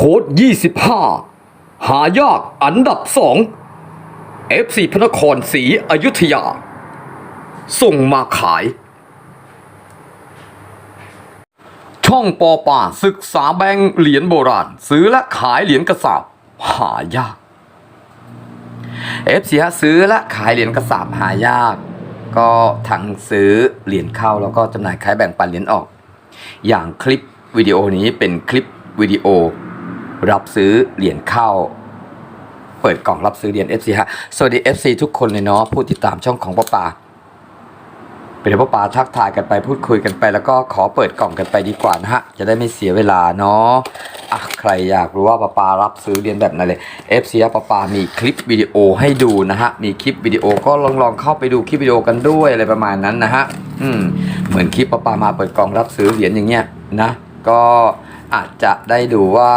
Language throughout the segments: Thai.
โค้ด 25 หายากอันดับ 2 FC พระนครศรีอยุธยา ส่งมาขาย ช่องปอป่าศึกษาแบงค์เหรียญโบราณ ซื้อและขายเหรียญกระสาบ หายาก FC ฮะซื้อและขายเหรียญกระสาบหายาก ก็ทั้งซื้อเหรียญเข้าแล้วก็จำหน่ายขายแบ่งปันเหรียญออก อย่างคลิปวิดีโอนี้เป็นคลิปวิดีโอ รับซื้อเหรียญเข้า เปิดกล่องรับซื้อเหรียญ FC ฮะสวัสดี FC ทุกคนเลยเนาะผู้ติดตามช่องของป้าปาเป็นป้าปาทักทายกันไปพูดคุยกันไป แล้วก็ขอเปิดกล่องกันไปดีกว่านะฮะจะได้ไม่เสียเวลาเนาะอะใครอยากรู้ว่าป้าปารับซื้อเหรียญแบบไหนเลย FC ฮะป้าปามีคลิปวิดีโอให้ดูนะฮะมีคลิปวิดีโอก็ลองลองเข้าไปดูคลิปวิดีโอกันด้วยอะไรประมาณนั้นนะฮะอืมเหมือนคลิปป้าปามาเปิดกล่องรับซื้อเหรียญอย่างเงี้ยนะก็ อาจจะได้ดูว่า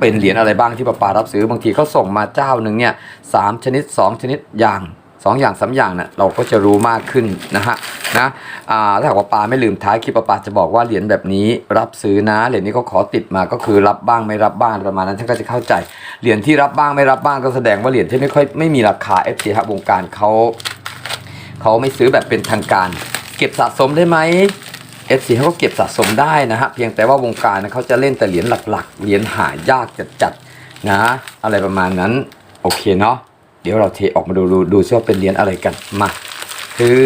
เป็นเหรียญอะไรบ้างที่ปปารับซื้อบางทีเขาส่งมาเจ้าหนึ่งเนี่ยสามชนิดสองชนิดอย่างสองอย่างสามอย่างเนะ่ะเราก็จะรู้มากขึ้นนะฮะนะอ่าถ้าหากว่าปาไม่ลืมท้ายคลิปป้าปาจะบอกว่าเหรียญแบบนี้รับซื้อนะเหรียญนี้ก็ขอติดมาก็คือรับบ้างไม่รับบ้างประมาณนั้นท่านก็จะเข้าใจเหรียญที่รับบ้างไม่รับบ้างก็แสดงว่าเหรียญที่ไม่ค่อยไม่มีราคา FT ฮะวงการเขาเขาไม่ซื้อแบบเป็นทางการ เก็บสะสมได้ไหม FC เขาก็เก็บสะสมได้นะฮะเพียงแต่ว่าวงการนะเขาจะเล่นแต่เหรียญหลักๆเหรียญหายากจัดๆนะอะไรประมาณนั้นโอเคเนาะเดี๋ยวเราเทออกมาดูดูดูซิว่าเป็นเหรียญอะไรกันมาคือ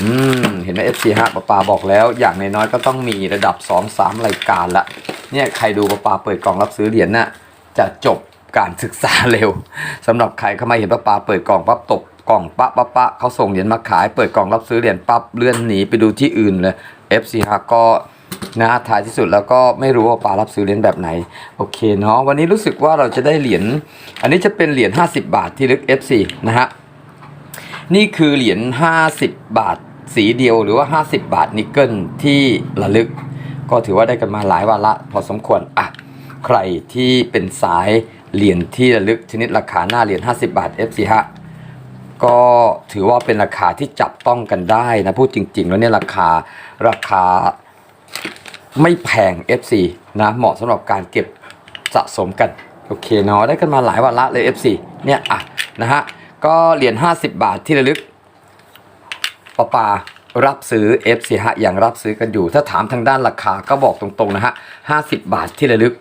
อืมเห็นไหม FC ฮะป้าปาบอกแล้ว อย่างน้อยๆก็ต้องมีระดับ 2-3 รายการละเนี่ยใครดูป้าปาเปิดกล่องรับซื้อเหรียญน่ะจะจบการศึกษาเร็วสำหรับใครเข้ามาเห็นป้าปาเปิดกล่องปั๊บตบ กล่องปะปะปะเขาส่งเหรียญมาขาย เปิดกล่องรับซื้อเหรียญปั๊บเลื่อนหนีไปดูที่อื่นเลย FC ฮะก็นะท้ายที่สุดแล้วก็ไม่รู้ว่าปารับซื้อเหรียญแบบไหน โอเคเนาะวันนี้รู้สึกว่าเราจะได้เหรียญอันนี้จะเป็นเหรียญ50 บาทที่ลึก FC นะฮะนี่คือเหรียญ50 บาทสีเดียวหรือว่า 50 บาทนิกเกิลที่ระลึก ก็ถือว่าได้กันมาหลายวาระพอสมควรอะใครที่เป็นสายเหรียญที่ระลึกชนิดราคาหน้าเหรียญ50 บาท FC ฮะ ก็ถือว่าเป็นราคาที่จับต้องกันได้นะพูดจริง ๆ แล้วเนี่ยราคาราคาไม่แพง FC นะเหมาะสำหรับการเก็บสะสมกัน โอเคเนาะได้กันมาหลายวาระเลย FC เนี่ยอะนะฮะก็เหรียญ50 บาทที่ระลึกปะปารับซื้อ FC ฮะอย่างรับซื้อกันอยู่ ถ้าถามทางด้านราคาก็บอกตรงๆนะฮะ50 บาทที่ระลึก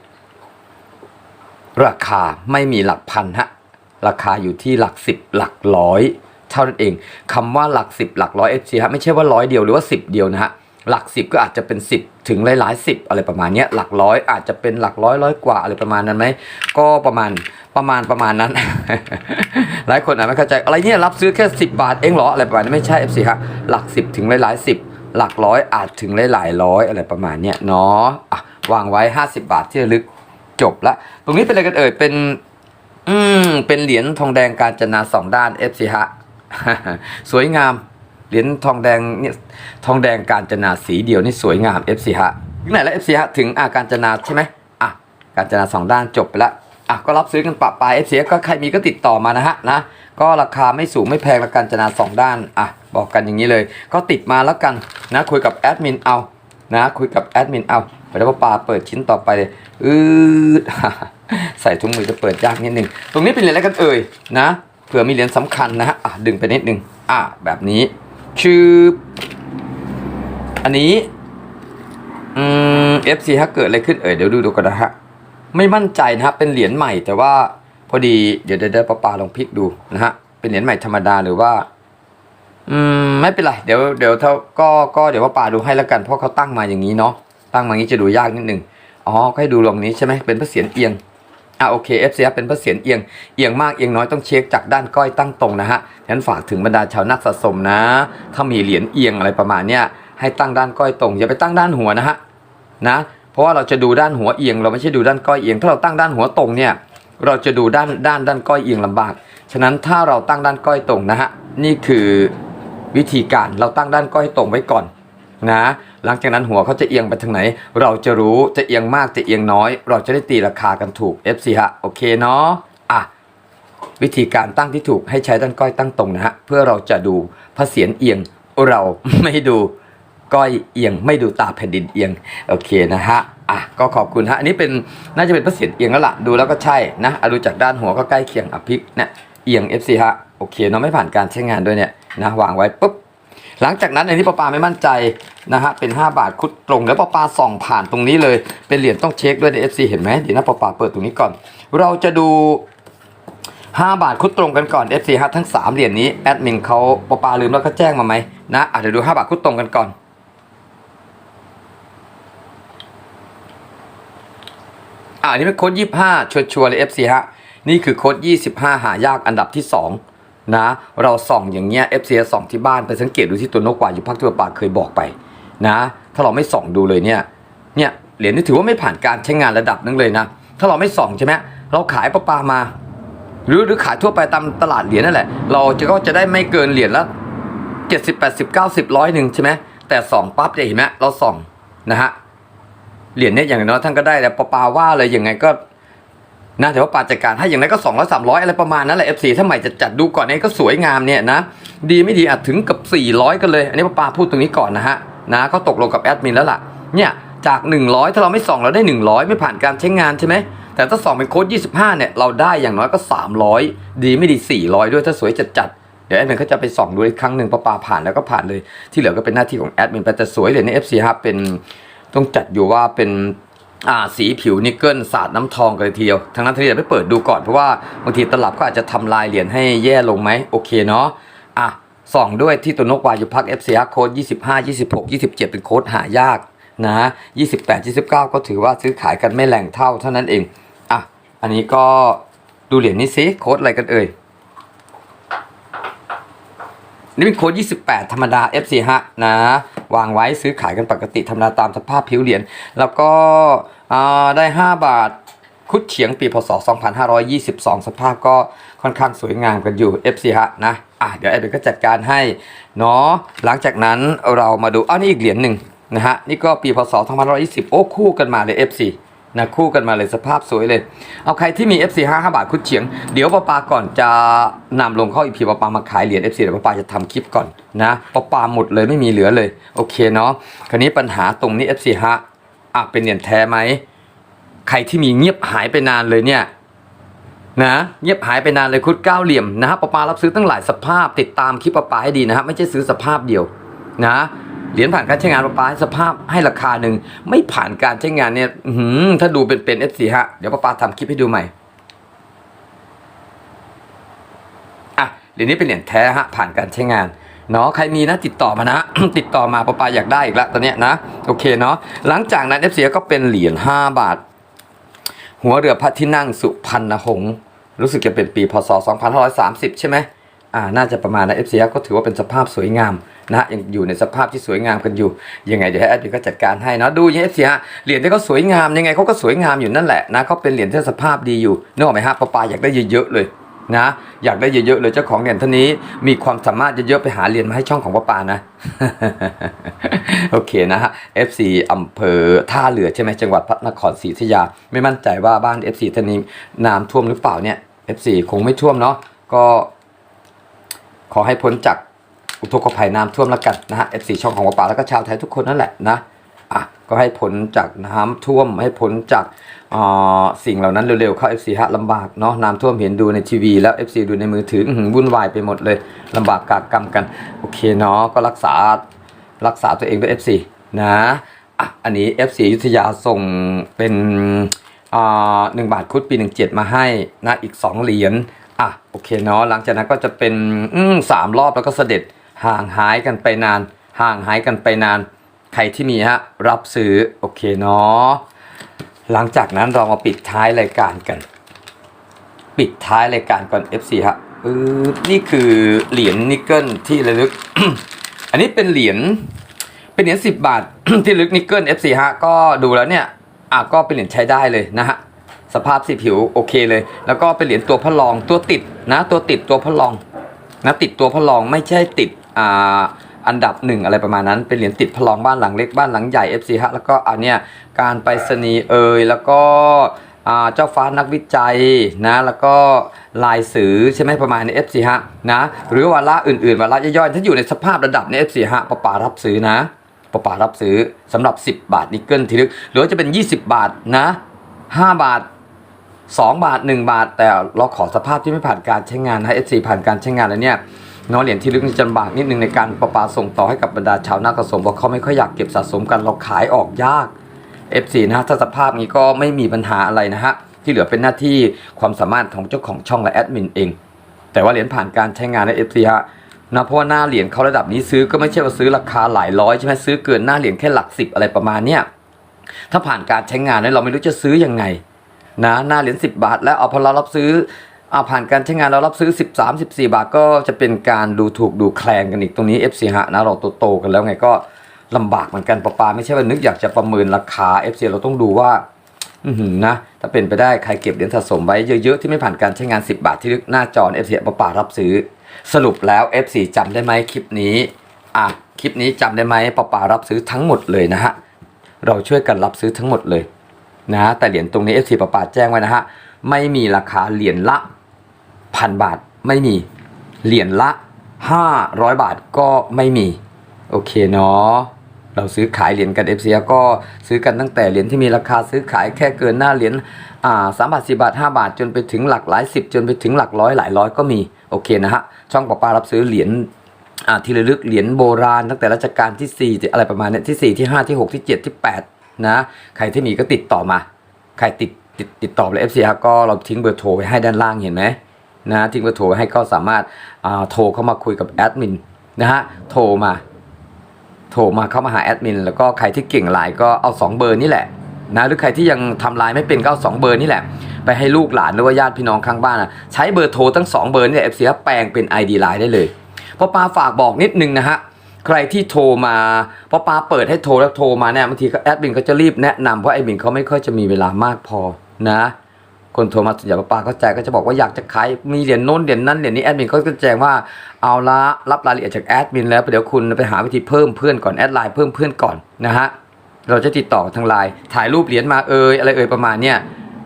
ราคาไม่มีหลักพันฮะ ราคาอยู่ที่หลักสิบหลักร้อยเท่านั้นเองคำว่าหลักสิบหลักร้อยเอฟซีฮะไม่ใช่ว่าร้อยเดียวหรือว่าสิบเดียวนะฮะหลักสิบก็อาจจะเป็นสิบถึงหลายๆสิบอะไรประมาณนี้หลักร้อยอาจจะเป็นหลักร้อยร้อยกว่าอะไรประมาณนั้นไหมก็ประมาณประมาณประมาณนั้น หลายคนอาจไม่เข้าใจอะไรเนี่ยรับซื้อแค่สิบบาทเองเหรออะไรประมาณนี้ไม่ใช่เอฟซีฮะหลักสิบถึงหลายๆสิบหลักร้อยอาจถึงหลายๆร้อยอะไรประมาณเนี้ยเนาะวางไว้ห้าสิบบาทที่ระลึกจบละ ตรงนี้เป็นอะไรกันเอ่ยเป็น อืม เป็นเหรียญทองแดงการจนาสองด้าน FC ฮะ สวยงาม เหรียญทองแดงเนี่ยทองแดงการจนาสีเดียวนี่สวยงาม FC ฮะถึงไหนแล้ว FC ฮะถึงอาการจนาใช่ไหมอะการจนาสองด้านจบไปล้วอะก็รับซื้อกันปะปลาย FC ก็ใครมีก็ติดต่อมานะฮะนะก็ราคาไม่สูงไม่แพงละการจนาสองด้านอะบอกกันอย่างนี้เลย ก็ติดมาแล้วกันนะคุยกับแอดมินเอานะคุยกับแอดมินเอาไปแล้วปลาเปิดชิ้นต่อไปเลยอืด ใส่ถุงมือจะเปิดยากนิดนึง ตรงนี้เป็นเหรียญอะไรกันเอ่ยนะเผื่อมีเหรียญสำคัญนะฮะดึงไปนิดนึงอะแบบนี้ชื่ออันนี้อืม FC ฮะเกิดอะไรขึ้นเอ่ยเดี๋ยวดูดูกันนะฮะไม่มั่นใจนะฮะเป็นเหรียญใหม่แต่ว่าพอดีเดี๋ยวเดี๋ยวเดี๋ยวปาปาลองพลิกดูนะฮะเป็นเหรียญใหม่ธรรมดาหรือว่าอืมไม่เป็นไรเดี๋ยวเดี๋ยวเท่าก็ก็เดี๋ยวว่าป่าดูให้แล้วกันเพราะเขาตั้งมาอย่างนี้เนาะตั้งมาอย่างนี้จะดูยากนิดนึงอ๋อให้ดูลงนี้ใช่ไหมเป็นพระเศียรเอียง อะโอเค FC เป็นพระเศียรเอียงเอียงมากเอียงน้อยต้องเช็คจากด้านก้อยตั้งตรงนะฮะฉะนั้นฝากถึงบรรดาชาวนักสะสมนะ ถ้ามีเหรียญเอียงอะไรประมาณเนี้ยให้ตั้งด้านก้อยตรงอย่าไปตั้งด้านหัวนะฮะนะเพราะว่าเราจะดูด้านหัวเอียง เราไม่ใช่ดูด้านก้อยเอียง ถ้าเราตั้งด้านหัวตรงเนี่ยเราจะดูด้านด้านด้านก้อยเอียงลำบาก ฉะนั้นถ้าเราตั้งด้านก้อยตรงนะฮะนี่คือวิธีการเราตั้งด้านก้อยตรงไว้ก่อนนะ หลังจากนั้นหัวเขาจะเอียงไปทางไหน เราจะรู้จะเอียงมากจะเอียงน้อย เราจะได้ตีราคากันถูก FC ฮะโอเคเนาะอะวิธีการตั้งที่ถูกให้ใช้ด้านก้อยตั้งตรงนะฮะเพื่อเราจะดูพระเศียรเอียงเราไม่ดูก้อยเอียงไม่ดูตาแผ่นดินเอียงโอเคนะฮะอะก็ขอบคุณฮะอันนี้เป็นน่าจะเป็นพระเศียรเอียงแล้วล่ะดูแล้วก็ใช่นะดูจากด้านหัวก็ใกล้เคียงอะพลิกเนี่ยเอียง FC ฮะโอเคเนาะไม่ผ่านการใช้งานด้วยเนี่ยนะวางไว้ปุ๊บ หลังจากนั้นอันนี้ปอปาไม่มั่นใจนะฮะเป็น 5 บาทคุดตรง แล้วปอปาส่องผ่านตรงนี้เลย เป็นเหรียญต้องเช็คด้วยใน FC เห็นไหมเดี๋ยวนะปอปาเปิดตรงนี้ก่อน เราจะดู 5 บาทคุดตรงกันก่อน FC ฮะทั้ง 3 เหรียญนี้แอดมินเขาปอปาลืมแล้วก็แจ้งมาไหมนะอะเดี๋ยวดู 5 บาทคุดตรงกันก่อนอ่าอันนี้เป็นโค้ดยี่ห้าชัวร์ๆเลย FC ฮะนี่คือโค้ดยี่สิบห้าหายากอันดับที่สอง นะเราส่องอย่างเงี้ย FC ส่องที่บ้านไปสังเกตดูที่ตัวนกกว่าอยู่พักที่ปาเคยบอกไปนะ ถ้าเราไม่ส่องดูเลยเนี่ยเนี่ยเหรียญนี่ถือว่าไม่ผ่านการใช้งานระดับนึงเลยนะ ถ้าเราไม่ส่องใช่ไหมเราขายปลาปามา หรือหรือขายทั่วไปตามตลาดเหรียญนั่นแหละ เราจะก็จะได้ไม่เกินเหรียญละเจ็ดสิบแปดสิบเก้าสิบร้อยหนึ่งใช่ไหมแต่ส่องปั๊บจะเห็นไหมเราส่องนะฮะเหรียญเนี่ยอย่างน้อยท่านก็ได้แต่ปาปาว่าเลยยังไงก็ นะแต่ว่าปาจัดการให้อย่างไรก็สองร้อยสามร้อยอะไรประมาณนั้นแหละ F4 ถ้าใหม่จะจัดดูก่อนเนี่ยก็สวยงามเนี่ยนะ ดีไม่ดีอาจถึงกับ 400 กันเลย อันนี้ปาปาพูดตรงนี้ก่อนนะฮะนะก็ตกลงกับแอดมินแล้วล่ะเนี่ยจาก 100 ถ้าเราไม่ส่องเราได้ 100 ไม่ผ่านการใช้งานใช่ไหมแต่ถ้าส่องเป็นโค้ด25 เนี่ยเราได้อย่างน้อยก็ 300 ดีไม่ดี 400 ด้วยถ้าสวยจัดจัดเดี๋ยวแอดมินเขาจะไปส่องดูอีกครั้งหนึ่งปาปาผ่านแล้วก็ผ่านเลยที่เหลือก็เป็นหน้าที่ของแอดมินไปแต่สวยเลยใน FC ครับเป็นต้องจัดอยู่ว่าเป็น สีผิวนิกเกิลสาดน้ำทองกันเลยทีเดียวทั้งนั้นทีเดียวไปเปิดดูก่อนเพราะว่าบางทีตลับก็อาจจะทำลายเหรียญให้แย่ลงไหมโอเคเนาะอะส่องด้วยที่ตัวนกวายุพัก FCR โค้ด25 26 27 เป็นโค้ดหายากนะ28 29 ก็ถือว่าซื้อขายกันไม่แรงเท่าเท่านั้นเองอะอันนี้ก็ดูเหรียญนี้ซิโค้ดอะไรกันเอ่ยนี่เป็นโค้ด28 ธรรมดา FC ฮะนะ วางไว้ซื้อขายกันปกติธรรมดาตามสภาพผิวเหรียญแล้วก็ได้ 5 บาทคุดเฉียงปีพศ 2522 สภาพก็ค่อนข้างสวยงามกันอยู่ FC ฮะนะอะเดี๋ยวแอดเบนก็จัดการให้เนาะหลังจากนั้นเรามาดูอ้าวนี่อีกเหรียญหนึ่งนะฮะนี่ก็ปีพศ 2520 โอ้คู่กันมาเลย FC นะคู่กันมาเลยสภาพสวยเลย เอาใครที่มี FC 5 5 บาทคุดเฉียง เดี๋ยวปาปาก่อนจะนำลงเข้าอีพีปาปามาขายเหรียญ FC เดี๋ยวปาปาจะทำคลิปก่อนนะปาปาหมดเลยไม่มีเหลือเลย โอเคเนาะคราวนี้ปัญหาตรงนี้ FC 5อะเป็นเหรียญแท้ไหม ใครที่มีเงียบหายไปนานเลยเนี่ยนะเงียบหายไปนานเลยคุดเก้าเหลี่ยมนะฮะปาปารับซื้อตั้งหลายสภาพติดตามคลิปปาปาให้ดีนะฮะไม่ใช่ซื้อสภาพเดียวนะ เหรียญผ่านการใช้งานปาปาให้สภาพให้ราคาหนึ่งไม่ผ่านการใช้งานเนี่ยหือถ้าดูเป็นเป็น F4 ฮะเดี๋ยวปาปาทำคลิปให้ดูใหม่อะเหรียญนี้เป็นเหรียญแท้ฮะผ่านการใช้งานเนาะใครมีนะติดต่อมานะ ติดต่อมาปาปาอยากได้อีกล้วตอนเนี้ยนะโอเคเนาะหลังจากนั้น F4 ก็เป็นเหรียญ5บาท หัวเรือพระที่นั่งสุพรรณหงษ์รู้สึกจะเป็นปีพศ2530 ใช่ไหมอ่าน่าจะประมาณนะ FCR ก็ถือว่าเป็นสภาพสวยงาม นะยังอยู่ในสภาพที่สวยงามกันอยู่ยังไงเดี๋ยวแอดมินก็จัดการให้นะดูยัง FCR เหรียญที่เขาสวยงามยังไงเขาก็สวยงามอยู่นั่นแหละนะเขาเป็นเหรียญที่สภาพดีอยู่นึกออกไหมฮะปาปาอยากได้เยอะๆเลยนะอยากได้เยอะๆเลยเจ้าของเหรียญท่านนี้ มีความสามารถเยอะๆไปหาเหรียญมาให้ช่องของปาปานะโอเคนะฮะ FC อำเภอท่าเรือใช่ไหมจังหวัดพระนครศรีอยุธยา ไม่มั่นใจว่าบ้าน FC ท่านนี้น้ำท่วมหรือเปล่าเนี่ย FC คงไม่ท่วมเนาะก็ขอให้พ้นจาก อุทกภัยน้ำท่วมแล้วกันนะฮะ FC ช่องของหมอป่าแล้วก็ชาวไทยทุกคนนั่นแหละนะอะก็ให้พ้นจากน้ำท่วมให้พ้นจากอ่าสิ่งเหล่านั้นเร็วๆเข้า FC ฮะลำบากเนาะน้ำท่วมเห็นดูในทีวีแล้ว FC ดูในมือถือวุ่นวายไปหมดเลยลำบากกากกรรมกัน โอเคเนาะก็รักษารักษาตัวเองด้วย FC นะอะอันนี้ FC อยุทธยาส่งเป็นอ่าหนึ่งบาทคุดปี 17 มาให้นะอีก 2 เหรียญอะโอเคเนาะหลังจากนั้นก็จะเป็นอืมสามรอบแล้วก็เสด็จ ห่างหายกันไปนาน ห่างหายกันไปนาน ใครที่มีฮะรับซื้อโอเคเนาะหลังจากนั้นเรามาปิดท้ายรายการกัน ปิดท้ายรายการก่อน FC ฮะเออนี่คือเหรียญนิกเกิลที่ระลึก อันนี้เป็นเหรียญเป็นเหรียญ10บาท ที่ลึกนิกเกิล FC ฮะก็ดูแล้วเนี่ยอะก็เป็นเหรียญใช้ได้เลยนะฮะสภาพสีผิวโอเคเลย แล้วก็เป็นเหรียญตัวพระรองตัวติดนะ ตัวติดตัวพระรองนะติดตัวพระรองไม่ใช่ติด อ่าอันดับหนึ่งอะไรประมาณนั้น เป็นเหรียญติดพระรองบ้านหลังเล็กบ้านหลังใหญ่ FC ฮะแล้วก็อันเนี้ยการไปรษณีเอยแล้วก็อ่าเจ้าฟ้านักวิจัยนะแล้วก็ลายสือใช่ไหมประมาณใน FC ฮะนะหรือวาระอื่นๆวาระย่อยๆถ้าอยู่ในสภาพระดับใน FC ฮะปะป่ารับซื้อนะปะปารับซื้อสำหรับ 10 บาทนิกเกิลทีลึกหรือจะเป็น 20 บาทนะ 5 บาท 2 บาท 1 บาท แต่เราขอสภาพที่ไม่ผ่านการใช้งานนะ FC ผ่านการใช้งานแล้วเนี่ย น้องเหรียญที่ลึกนี่จะลำบากนิดนึงในการประปาส่งต่อให้กับบรรดาชาวนาคสมเพราะเขาไม่ค่อยอยากเก็บสะสมกันเราขายออกยาก F4 นะฮะถ้าสภาพนี้ก็ไม่มีปัญหาอะไรนะฮะที่เหลือเป็นหน้าที่ความสามารถของเจ้าของช่องและแอดมินเอง แต่ว่าเหรียญผ่านการใช้งานใน F4 ฮะนะเพราะว่าหน้าเหรียญเขาระดับนี้ซื้อก็ไม่ใช่ว่าซื้อราคาหลายร้อยใช่ไหมซื้อเกินหน้าเหรียญแค่หลักสิบอะไรประมาณเนี้ยถ้าผ่านการใช้งานเนี่ยเราไม่รู้จะซื้อยังไงนะหน้าเหรียญ10 บาท แล้วเอาพอเรารับซื้อ ผ่านการใช้งานเรารับซื้อ 13 14 บาทก็จะเป็นการดูถูกดูแคลนกันอีกตรงนี้ F4 ฮะนะเราโตๆกันแล้วไงก็ลำบากเหมือนกันปะปาไม่ใช่ว่านึกอยากจะประเมินราคา F4 เราต้องดูว่าอืนะถ้าเป็นไปได้ใครเก็บเหรียญสะสมไว้เยอะๆ ที่ไม่ผ่านการใช้งาน 10 บาทที่นึกหน้าจอ F4 ปะป่ารับซื้อ สรุปแล้ว F4 จำได้ไหมคลิปนี้อะคลิปนี้จำได้ไหมปะป่ารับซื้อทั้งหมดเลยนะฮะเราช่วยกันรับซื้อทั้งหมดเลยนะแต่เหรียญตรงนี้ F4 ปะป่าแจ้งไว้นะฮะไม่มีราคาเหรียญละ พันบาทไม่มี เหรียญละ 500 บาทก็ไม่มี โอเคเนาะเราซื้อขายเหรียญกัน f c ก็ซื้อกันตั้งแต่เหรียญที่มีราคาซื้อขายแค่เกินหน้าเหรียญอ่าสามบาทสี่บาทห้าบาท จนไปถึงหลักหลายสิบจนไปถึงหลักร้อยหลายร้อยก็มีโอเคนะฮะช่องปอปารับซื้อเหรียญอ่าที่ระลึกเหรียญโบราณตั้งแต่รัชกาลที่สี่อะไรประมาณเนี้ยที่สี่ที่ห้าที่หกที่เจ็ดที่แปดนะ ใครที่มีก็ติดต่อมา ใครติดติดติดต่อเลย FC ฮะก็เราทิ้งเบอร์โทรไว้ให้ด้านล่างเห็นไหม นะทิ้งเบอร์โทรให้ก็สามารถโทรเข้ามาคุยกับแอดมินนะฮะโทรมา โทรมาเข้ามาหาแอดมินแล้วก็ใครที่เก่งไลน์ก็เอา 2 เบอร์นี่แหละนะหรือใครที่ยังทำไลน์ไม่เป็นก็เอา2เบอร์นี่แหละ ไปให้ลูกหลานหรือว่าญาติพี่น้องข้างบ้านอะใช้เบอร์โทรทั้ง 2 เบอร์นี่แหละเอฟซีแปลงเป็น ID ไลน์ได้เลยพราะปาฝากบอกนิดนึงนะฮะใครที่โทรมาพราะปาเปิดให้โทรแล้วโทรมาเนี่ยบางทีแอดมินเขาจะรีบแนะนำเพราะแอดมินเขาไม่ค่อยจะมีเวลามากพอนะ คนโทรมาส่วนใหญ่ป้าเข้าใจก็จะบอกว่าอยากจะขายมีเหรียญโน้นเหรียญนั้นเหรียญนี้แอดมินก็จะแจ้งว่าเอาละรับรายละเอียดจากแอดมินแล้วเดี๋ยวคุณไปหาวิธีเพิ่มเพื่อนก่อนแอดไลน์เพิ่มเพื่อนก่อนนะฮะเราจะติดต่อทางไลน์ถ่ายรูปเหรียญมาเอยอะไรเอยประมาณเนี้ย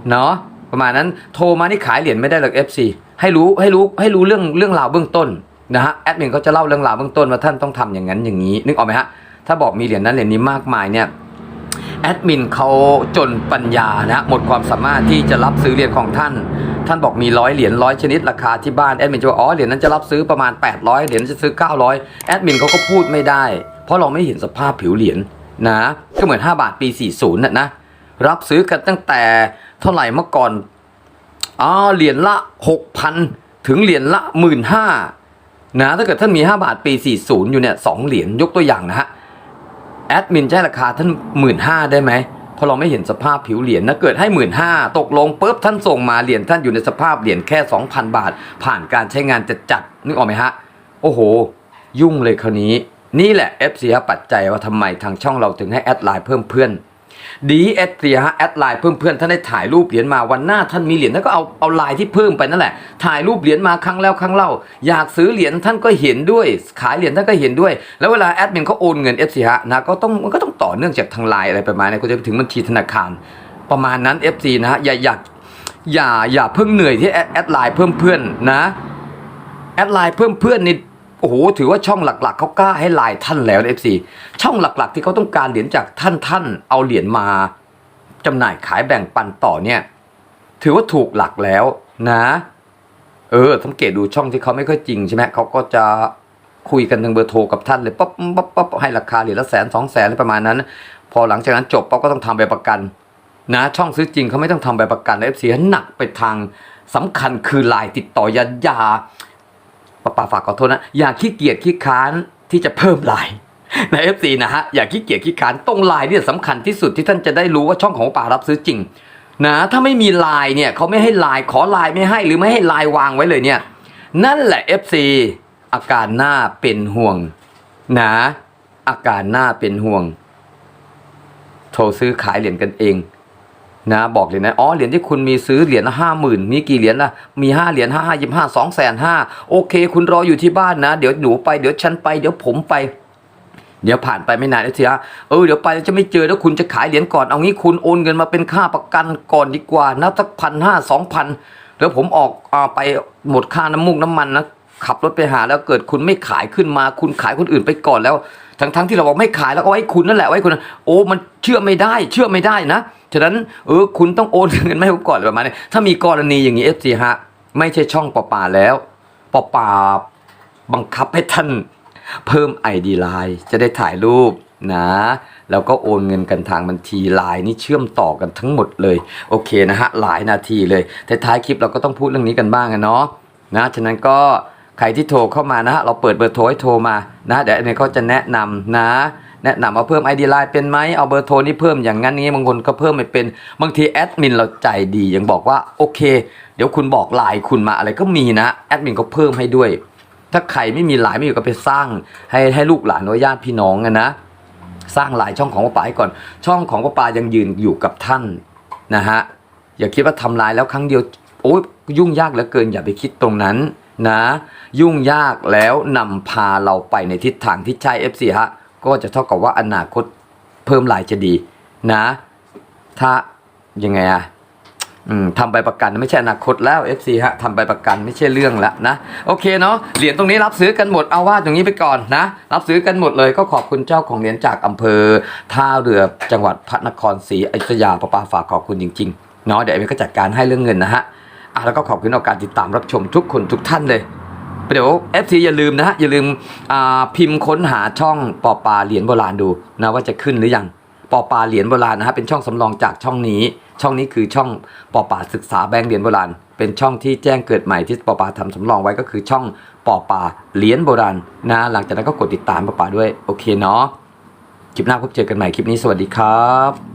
เนาะประมาณนั้นโทรมานี่ขายเหรียญไม่ได้หรอก FC ให้รู้ให้รู้ให้รู้เรื่องเรื่องราวเบื้องต้นนะฮะแอดมินเขาจะเล่าเรื่องราวเบื้องต้นว่าท่านต้องทำอย่างนั้นอย่างนี้ นึกออกไหมฮะถ้าบอกมีเหรียญนั้นเหรียญนี้มากมายเนี่ย แอดมินเขาจนปัญญานะหมดความสามารถที่จะรับซื้อเหรียญของท่าน ท่านบอกมีร้อยเหรียญร้อยชนิดราคาที่บ้านแอดมินจะบอกอ๋อเหรียญนั้นจะรับซื้อประมาณ 800เหรียญจะซื้อ 900 แอดมินเขาก็พูดไม่ได้ เพราะเราไม่เห็นสภาพผิวเหรียญนะก็เหมือน 5 บาทปี 40น่ะนะรับซื้อกันตั้งแต่เท่าไหร่เมื่อก่อนอ๋อเหรียญละ 6,000 ถึงเหรียญละ 15,000นะถ้าเกิดท่านมี 5 บาทปี 40 อยู่เนี่ยสองเหรียญยกตัวอย่างนะฮะ แอดมินจะให้ราคาท่านหมื่นห้าได้ไหมเพราะเราไม่เห็นสภาพผิวเหรียญนะเกิดให้หมื่นห้าตกลงปุ๊บท่านส่งมาเหรียญท่านอยู่ในสภาพเหรียญแค่ 2,000 บาท ผ่านการใช้งานจะจัดนึกออกไหมฮะ โอ้โห ยุ่งเลยคราวนี้ นี่แหละ FC ฮะปัจจัยว่าทำไมทางช่องเราถึงให้แอดไลน์เพิ่มเพื่อน ดีเอสเฮะแอดไลน์เพิ่มเพื่อนท่านได้ถ่ายรูปเหรียญมาวันหน้าท่านมีเหรียญท่านก็เอาเอาไลน์ที่เพิ่มไปนั่นแหละ ถ่ายรูปเหรียญมาครั้งแล้วครั้งเล่า อยากซื้อเหรียญท่านก็เห็นด้วย ขายเหรียญท่านก็เห็นด้วย แล้วเวลาแอดมินเขาโอนเงิน FC ฮะนะก็ต้องมันก็ต้องต่อเนื่องจากทางไลน์อะไรประมาณนี้ก็จะถึงบัญชีธนาคาร ประมาณนั้น FC นะฮะอย่าอยากอย่าอย่าเพิ่งเหนื่อยที่แอดแอดไลน์เพิ่มเพื่อนนะแอดไลน์เพิ่มเพื่อนนี่ โอ้โหถือว่าช่องหลักๆเขากล้าให้ไลน์ท่านแล้วเอฟซีช่องหลักๆ ที่เขาต้องการเหรียญจากท่านท่านเอาเหรียญมาจำหน่ายขายแบ่งปันต่อเนี่ย ถือว่าถูกหลักแล้วนะ เออสังเกตดูช่องที่เขาไม่ค่อยจริงใช่ไหมเขาก็จะคุยกันทางเบอร์โทรกับท่านเลยปั๊บปั๊บปั๊บให้ราคาเหรียญละแสนสองแสนอะไรประมาณนั้น พอหลังจากนั้นจบปั๊บก็ต้องทำใบประกัน นะ ช่องซื้อจริงเขาไม่ต้องทำใบประกันเอฟซีหนักไปทางสำคัญคือไลน์ติดต่อยาอยา ป้าป้าฝากขอโทษนะ อย่าขี้เกียจขี้ค้านที่จะเพิ่มไลน์ในเอฟซีนะฮะ อย่าขี้เกียจขี้ค้านตรงไลน์เนี่ยสำคัญที่สุดที่ท่านจะได้รู้ว่าช่องของป้ารับซื้อจริงนะถ้าไม่มีไลน์เนี่ยเขาไม่ให้ไลน์ขอไลน์ไม่ให้หรือไม่ให้ไลน์วางไว้เลยเนี่ย นั่นแหละ FC อาการหน้าเป็นห่วงนะอาการหน้าเป็นห่วง โทรซื้อขายเหรียญกันเอง นะบอกเลยนะอ๋อเหรียญที่คุณมีซื้อเหรียญห้าหมื่นมีกี่เหรียญละมีห้าเหรียญห้าห้ายี่ห้าสองแสนห้าโอเค คุณรออยู่ที่บ้านนะ เดี๋ยวหนูไปเดี๋ยวฉันไปเดี๋ยวผมไปเดี๋ยวผ่านไปไม่นานนะเสียเออเดี๋ยวไปแล้วจะไม่เจอแล้วคุณจะขายเหรียญก่อนเอางี้คุณโอนเงินมาเป็นค่าประกันก่อนดีกว่านะสักพันห้าสองพันแล้วผมออกอไปหมดค่าน้ำมูกน้ำมันนะขับรถไปหาแล้วเกิดคุณไม่ขายขึ้นมา คุณขายคนอื่นไปก่อนแล้ว ทั้งทั้งที่เราบอกไม่ขายแล้วก็ไว้คุณนั่นแหละไว้คุณโอ้มันเชื่อไม่ได้ เชื่อไม่ได้นะ ฉะนั้นเออคุณต้องโอนเงินมาให้ผมก่อนอะไรประมาณนี้ถ้ามีกรณีอย่างนี้เอฟซีฮะไม่ใช่ช่องปอป่าแล้วปอป่าบังคับให้ท่านเพิ่ม ID ไลน์จะได้ถ่ายรูปนะแล้วก็โอนเงินกันทางบัญชีไลน์นี่เชื่อมต่อกันทั้งหมดเลย โอเคนะฮะหลายนาทีเลยแต่ท้ายคลิปเราก็ต้องพูดเรื่องนี้กันบ้างอะเนาะนะฉะนั้นก็ใครที่โทรเข้ามานะฮะเราเปิดเบอร์โทรให้โทรมานะเดี๋ยวอันนี้เขาจะแนะนำนะ แนะนำเอาเพิ่ม ID ไลน์เป็นไหมเอาเบอร์โทรนี่เพิ่มอย่างนั้นนี้บางคนก็เพิ่มไม่เป็นบางทีแอดมินเราใจดียังบอกว่าโอเค เดี๋ยวคุณบอกไลน์คุณมาอะไรก็มีนะแอดมินก็เพิ่มให้ด้วย ถ้าใครไม่มีหลายไม่อยู่ก็ไปสร้าง ให้ให้ลูกหลานญาติพี่น้องกันนะ สร้างหลายช่องของป้าป๋าให้ก่อน ช่องของป้าป๋ายังยืนอยู่กับท่านนะฮะอย่าคิดว่าทำลายแล้วครั้งเดียวโอ้ยยุ่งยากเหลือเกินอย่าไปคิดตรงนั้นนะ ยุ่งยากแล้วนำพาเราไปในทิศทางที่ใช่ FC ฮะ ก็จะเท่ากับว่าอนาคตเพิ่มหลายจะดีนะ ถ้ายังไงอะทำใบประกันไม่ใช่อนาคตแล้ว FC ฮะทำใบประกันไม่ใช่เรื่องละนะโอเคเนาะเหรียญตรงนี้รับซื้อกันหมดเอาว่าตรงนี้ไปก่อนนะ รับซื้อกันหมดเลยก็ขอบคุณเจ้าของเหรียญจากอำเภอ ท่าเรือจังหวัดพระนครศรีอยุธยาประปาฝากขอบคุณจริงๆเนาะเดี๋ยวเอ็มก็จัดการให้เรื่องเงินนะฮะอะแล้วก็ขอบคุณต่อการติดตามรับชมทุกคนทุกท่านเลย เดี๋ยว FC อย่าลืมนะฮะอย่าลืมพิมพ์ค้นหาช่องปอปลาเหรียญโบราณดูนะว่าจะขึ้นหรือยังปอปลาเหรียญโบราณนะฮะเป็นช่องสำรองจากช่องนี้ ช่องนี้คือช่องปอปลาศึกษาแบงค์เหรียญโบราณ เป็นช่องที่แจ้งเกิดใหม่ที่ปอปลาทำสำรองไว้ก็คือช่องปอปลาเหรียญโบราณนะหลังจากนั้นก็กดติดตามปอปลาด้วยโอเคเนาะคลิปหน้าพบเจอกันใหม่คลิปนี้สวัสดีครับ